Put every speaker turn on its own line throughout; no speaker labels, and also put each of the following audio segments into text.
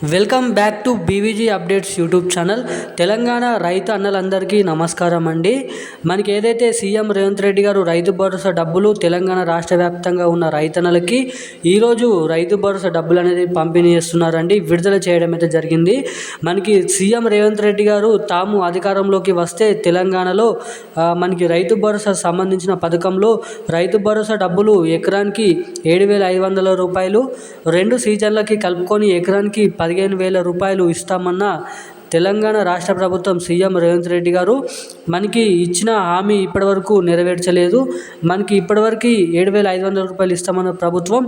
Welcome back to B V G updates YouTube channel. Telangana రైతు అన్నలందరికీ నమస్కారం అండి. మనకి ఏదైతే సీఎం రేవంత్ రెడ్డి గారు రైతు భరోసా డబ్బులు తెలంగాణ రాష్ట్ర వ్యాప్తంగా ఉన్న రైతన్నలకి ఈరోజు రైతు భరోసా డబ్బులు అనేది పంపిణీ చేస్తున్నారండి. విడుదల చేయడం అయితే జరిగింది. మనకి సీఎం రేవంత్ రెడ్డి గారు తాము అధికారంలోకి వస్తే తెలంగాణలో మనకి రైతు భరోసా సంబంధించిన పథకంలో రైతు భరోసా డబ్బులు ఎకరానికి ఏడు వేల ఐదు వందల రూపాయలు రెండు సీజన్లకి కలుపుకొని ఎకరానికి పదిహేను వేల రూపాయలు ఇస్తామన్న తెలంగాణ రాష్ట్ర ప్రభుత్వం సీఎం రేవంత్ రెడ్డి గారు మనకి ఇచ్చిన హామీ ఇప్పటివరకు నెరవేర్చలేదు. మనకి ఇప్పటివరకు ఏడు వేల ఐదు వందల రూపాయలు ఇస్తామన్న ప్రభుత్వం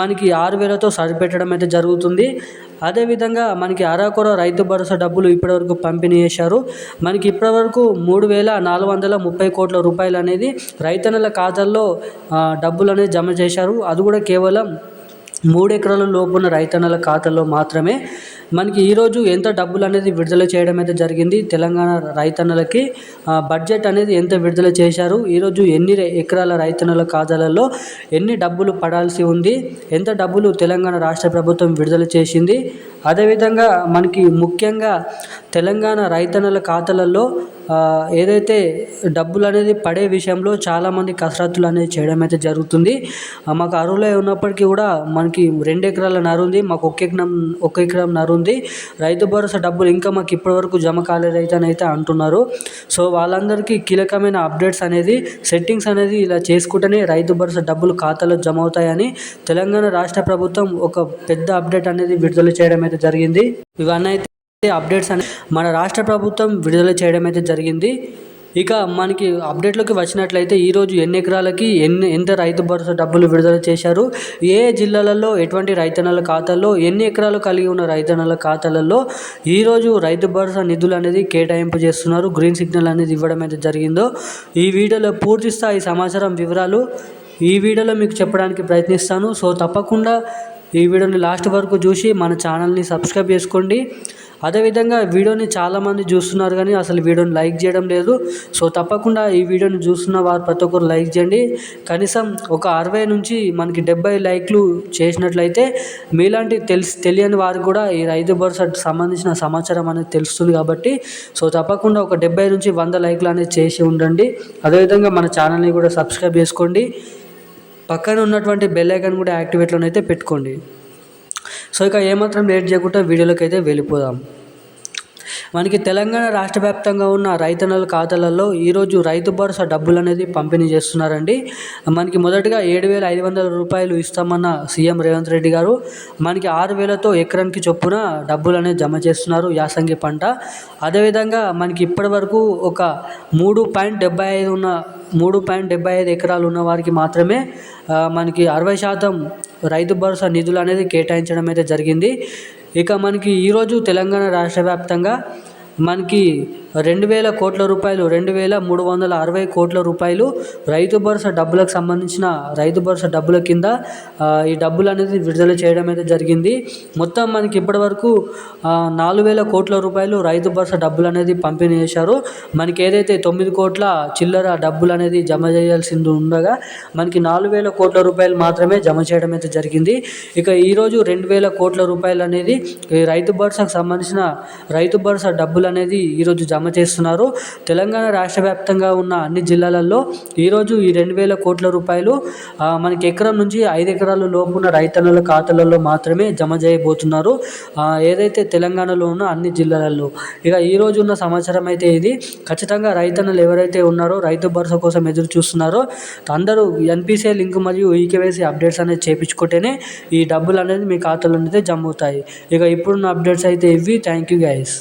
మనకి ఆరు వేలతో సరిపెట్టడం అయితే జరుగుతుంది. అదేవిధంగా మనకి అరాకొర రైతు భరోసా డబ్బులు ఇప్పటివరకు పంపిణీ చేశారు. మనకి ఇప్పటివరకు మూడు వేల నాలుగు వందల ముప్పై కోట్ల రూపాయలు అనేది రైతన్నల ఖాతాల్లో డబ్బులు అనేది జమ చేశారు. అది కూడా కేవలం మూడు ఎకరాల లోపున్న రైతన్నల ఖాతాలో మాత్రమే మనకి ఈరోజు ఎంత డబ్బులు అనేది విడుదల చేయడం అయితే జరిగింది. తెలంగాణ రైతన్నలకి బడ్జెట్ అనేది ఎంత విడుదల చేశారు? ఈరోజు ఎన్ని ఎకరాల రైతన్నల ఖాతాలలో ఎన్ని డబ్బులు పడాల్సి ఉంది? ఎంత డబ్బులు తెలంగాణ రాష్ట్ర ప్రభుత్వం విడుదల చేసింది? అదేవిధంగా మనకి ముఖ్యంగా తెలంగాణ రైతన్నల ఖాతాలలో ఏదైతే డబ్బులు అనేది పడే విషయంలో చాలామంది కసరత్తులు అనేది చేయడం అయితే జరుగుతుంది. మాకు అరువులో ఉన్నప్పటికీ కూడా మనకి రెండు ఎకరాల నరు ఉంది మాకు ఒక ఎకరం ఒక ఎకరం నరు ఉంది. రైతు భరోసా డబ్బులు ఇంకా మాకు ఇప్పటివరకు జమ కాలేదు అయితే అని అయితే అంటున్నారు. సో వాళ్ళందరికీ కీలకమైన అప్డేట్స్ అనేది సెట్టింగ్స్ అనేది ఇలా చేసుకుంటేనే రైతు భరోసా డబ్బులు ఖాతాలో జమ అవుతాయని తెలంగాణ రాష్ట్ర ప్రభుత్వం ఒక పెద్ద అప్డేట్ అనేది విడుదల చేయడం అయితే జరిగింది. ఇవన్నీ అయితే అప్డేట్స్ అని మన రాష్ట్ర ప్రభుత్వం విడుదల చేయడం అయితే జరిగింది. ఇక మనకి అప్డేట్లోకి వచ్చినట్లయితే ఈరోజు ఎన్ని ఎకరాలకి ఎన్ని ఎంత రైతు భరోసా డబ్బులు విడుదల చేశారు? ఏ జిల్లాలలో ఎటువంటి రైతన్నల ఖాతాల్లో ఎన్ని ఎకరాలు కలిగి ఉన్న రైతన్నల ఖాతాలలో ఈరోజు రైతు భరోసా నిధులు అనేది కేటాయింపు చేస్తున్నారు? గ్రీన్ సిగ్నల్ అనేది ఇవ్వడం అయితే జరిగిందో? ఈ వీడియోలో పూర్తి స్థాయి సమాచారం వివరాలు ఈ వీడియోలో మీకు చెప్పడానికి ప్రయత్నిస్తాను. సో తప్పకుండా ఈ వీడియోని లాస్ట్ వరకు చూసి మన ఛానల్ని సబ్స్క్రైబ్ చేసుకోండి. అదేవిధంగా వీడియోని చాలామంది చూస్తున్నారు కానీ అసలు వీడియోని లైక్ చేయడం లేదు. సో తప్పకుండా ఈ వీడియోని చూస్తున్న వారు ప్రతి ఒక్కరు లైక్ చేయండి. కనీసం ఒక అరవై నుంచి మనకి డెబ్బై లైక్లు చేసినట్లయితే మీలాంటి తెలిసి తెలియని వారు కూడా ఈ రైతు భరోసా సంబంధించిన సమాచారం అనేది తెలుస్తుంది కాబట్టి సో తప్పకుండా ఒక డెబ్బై నుంచి వంద లైక్లు అనేది చేసి ఉండండి. అదేవిధంగా మన ఛానల్ని కూడా సబ్స్క్రైబ్ చేసుకోండి. పక్కన ఉన్నటువంటి బెల్ ఐకాన్ కూడా యాక్టివేట్లోనైతే పెట్టుకోండి. సో ఇక ఏమాత్రం లేట్ చేయకుండా వీడియోలోకి అయితే వెళ్ళిపోదాం. మనకి తెలంగాణ రాష్ట్ర వ్యాప్తంగా ఉన్న రైతన్నల ఖాతాలలో ఈరోజు రైతు భరోసా డబ్బులు అనేది పంపిణీ చేస్తున్నారండి. మనకి మొదటగా ఏడు వేల ఐదు వందల రూపాయలు ఇస్తామన్న సీఎం రేవంత్ రెడ్డి గారు. మనకి ఆరు వేలతో ఎకరానికి చొప్పున డబ్బులు అనేది జమ చేస్తున్నారు యాసంగి పంట. అదేవిధంగా మనకి ఇప్పటి వరకు ఒక మూడు పాయింట్ డెబ్బై ఐదు ఉన్న మూడు పాయింట్ డెబ్బై ఐదు ఎకరాలు ఉన్న వారికి మాత్రమే మనకి అరవై శాతం రైతు భరోసా నిధులు అనేది కేటాయించడం అయితే జరిగింది. ఇక మనకి ఈరోజు తెలంగాణ రాష్ట్ర వ్యాప్తంగా మనకి రెండు వేల కోట్ల రూపాయలు రెండు వేల మూడు వందల అరవై కోట్ల రూపాయలు రైతు భరోసా డబ్బులకు సంబంధించిన రైతు భరోసా డబ్బుల కింద ఈ డబ్బులు అనేది విడుదల చేయడం అయితే జరిగింది. మొత్తం మనకి ఇప్పటివరకు నాలుగు వేల కోట్ల రూపాయలు రైతు భరోసా డబ్బులు అనేది పంపిణీ చేశారు. మనకి ఏదైతే తొమ్మిది కోట్ల చిల్లర డబ్బులు అనేది జమ చేయాల్సింది ఉండగా మనకి నాలుగు వేల కోట్ల రూపాయలు మాత్రమే జమ చేయడం అయితే జరిగింది. ఇక ఈరోజు రెండు వేల కోట్ల రూపాయలు అనేది ఈ రైతు భరోసాకు సంబంధించిన రైతు భరోసా డబ్బులు అనేది ఈరోజు జమ చేస్తున్నారు. తెలంగాణ రాష్ట్ర వ్యాప్తంగా ఉన్న అన్ని జిల్లాలలో ఈరోజు ఈ రెండు వేల కోట్ల రూపాయలు మనకి ఎకరం నుంచి ఐదు ఎకరాల లోపున్న రైతన్నుల ఖాతాలలో మాత్రమే జమ చేయబోతున్నారు. ఏదైతే తెలంగాణలో ఉన్న అన్ని జిల్లాలలో. ఇక ఈరోజు ఉన్న సమాచారం అయితే ఇది. ఖచ్చితంగా రైతన్నలు ఎవరైతే ఉన్నారో రైతు భరోసా కోసం ఎదురు చూస్తున్నారో అందరూ N P C I link మరియు e K Y C updates అనేది చేపించుకుంటేనే ఈ డబ్బులు అనేది మీ ఖాతాలో అనేది జమ అవుతాయి. ఇక ఇప్పుడున్న అప్డేట్స్ అయితే ఇవి. Thank you guys